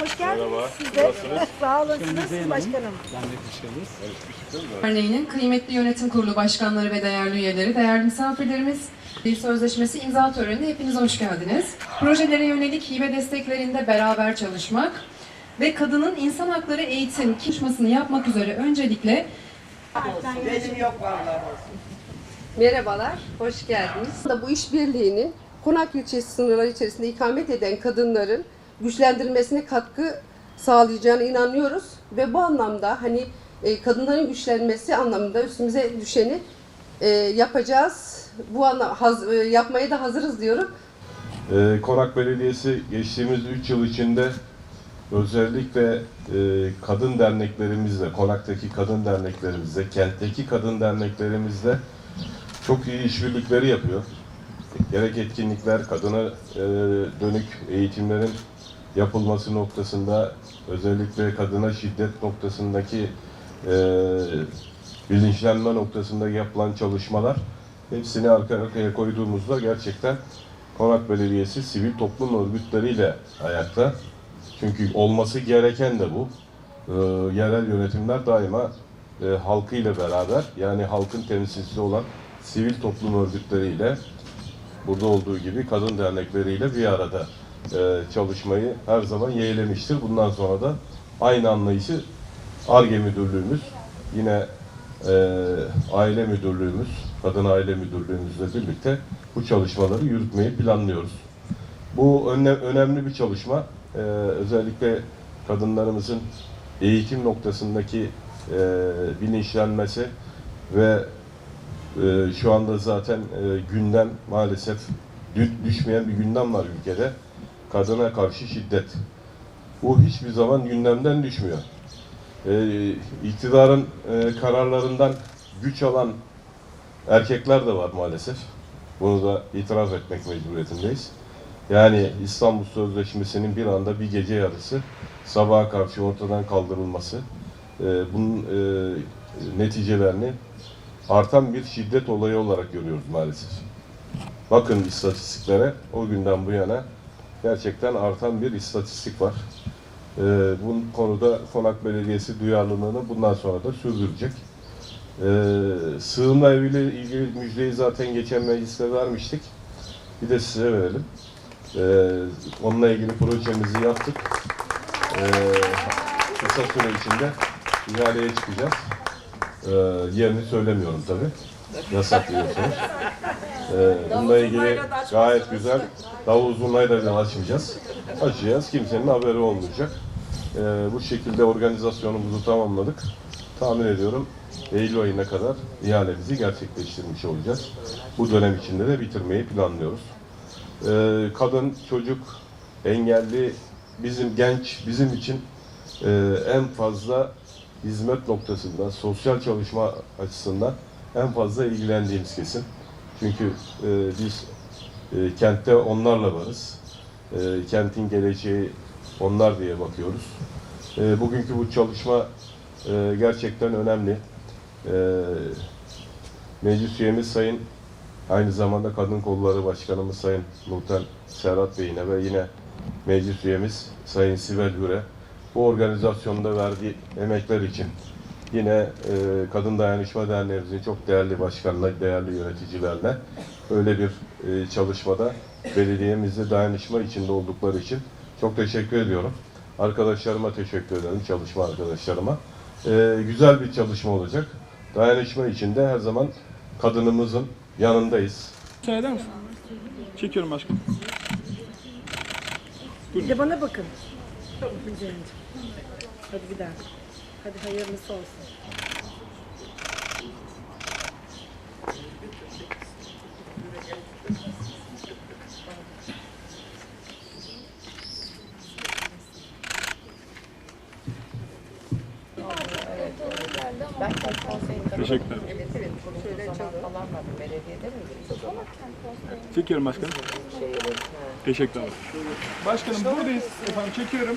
hoş geldiniz. Merhaba, Siz de. nasılsınız? Sağ olun. Siz nasılsınız başkanım? Derneği'nin kıymetli yönetim kurulu başkanları ve değerli üyeleri, değerli misafirlerimiz, bir sözleşmesi imza törenine hepiniz hoş geldiniz. Projelere yönelik hibe desteklerinde beraber çalışmak ve kadının insan hakları eğitim çalışmasını yapmak üzere öncelikle Merhabalar, hoş geldiniz. Bu işbirliğinin Konak ilçesi sınırları içerisinde ikamet eden kadınların güçlendirilmesine katkı sağlayacağına inanıyoruz ve bu anlamda hani e, kadınların güçlenmesi anlamında üstümüze düşeni e, yapacağız. Bu anlam haz- e, yapmaya da hazırız diyorum. Ee, Konak Belediyesi geçtiğimiz 3 yıl içinde özellikle e, kadın derneklerimizle, Konak'taki kadın derneklerimizle, kentteki kadın derneklerimizle çok iyi işbirlikleri yapıyor. Gerek etkinlikler, kadına e, dönük eğitimlerin yapılması noktasında, özellikle kadına şiddet noktasındaki e, bilinçlenme noktasında yapılan çalışmalar hepsini arka arkaya koyduğumuzda gerçekten Konak Belediyesi sivil toplum örgütleriyle ayakta. Çünkü olması gereken de bu. Ee, yerel yönetimler daima e, halkıyla beraber yani halkın temsilcisi olan sivil toplum örgütleriyle burada olduğu gibi kadın dernekleriyle bir arada e, çalışmayı her zaman yeğlemiştir. Bundan sonra da aynı anlayışı ARGE müdürlüğümüz yine e, aile müdürlüğümüz, kadın aile müdürlüğümüzle birlikte bu çalışmaları yürütmeyi planlıyoruz. Bu öne- önemli bir çalışma. E, özellikle kadınlarımızın eğitim noktasındaki e, bilinçlenmesi ve e, şu anda zaten e, gündem maalesef dü- düşmeyen bir gündem var ülkede. Kadına karşı şiddet. Bu hiçbir zaman gündemden düşmüyor. E, iktidarın e, kararlarından güç alan erkekler de var maalesef. Bunu da itiraf etmek mecburiyetindeyiz. Yani İstanbul Sözleşmesi'nin bir anda bir gece yarısı sabaha karşı ortadan kaldırılması, e, bunun e, neticelerini artan bir şiddet olayı olarak görüyoruz maalesef. Bakın istatistiklere o günden bu yana gerçekten artan bir istatistik var. E, bu konuda Konak Belediyesi duyarlılığını bundan sonra da sürdürecek. Ee, sığınma eviyle ilgili müjdeyi zaten geçen mecliste vermiştik. Bir de size verelim. Ee, onunla ilgili projemizi yaptık. Ee, kısa süre içinde ihaleye çıkacağız. Ee, yerini söylemiyorum tabii. Yasak diyorsunuz. Ee, bununla ilgili gayet güzel davul zurnayla da açmayacağız. Açacağız. Kimsenin haberi olmayacak. Ee, bu şekilde organizasyonumuzu tamamladık. Tahmin ediyorum Eylül ayına kadar ihalemizi gerçekleştirmiş olacağız. Bu dönem içinde de bitirmeyi planlıyoruz. Ee, kadın, çocuk, engelli, bizim genç, bizim için e, en fazla hizmet noktasında, sosyal çalışma açısından en fazla ilgilendiğimiz kesim. Çünkü e, biz e, kentte onlarla varız. E, kentin geleceği onlar diye bakıyoruz. E, bugünkü bu çalışma e, gerçekten önemli. E, meclis üyemiz Sayın aynı zamanda Kadın Kolları Başkanımız Sayın Nurten Serhat Bey'ine ve yine meclis üyemiz Sayın Sibel Hüre bu organizasyonda verdiği emekler için yine e, Kadın Dayanışma Derneğimizin çok değerli başkanla, değerli yöneticilerle öyle bir e, çalışmada belediyemizle dayanışma içinde oldukları için çok teşekkür ediyorum. Arkadaşlarıma teşekkür ederim, çalışma arkadaşlarıma. E, güzel bir çalışma olacak. Dayanışma içinde her zaman kadınımızın yanındayız. Eder misin? Çekiyorum başkanım. Bir de bana bakın. Hadi gidelim. Hadi hayırlısı olsun. Teşekkürler. Çekiyorum başkanım. Teşekkürler. Başkanım buradayız. Efendim çekiyorum.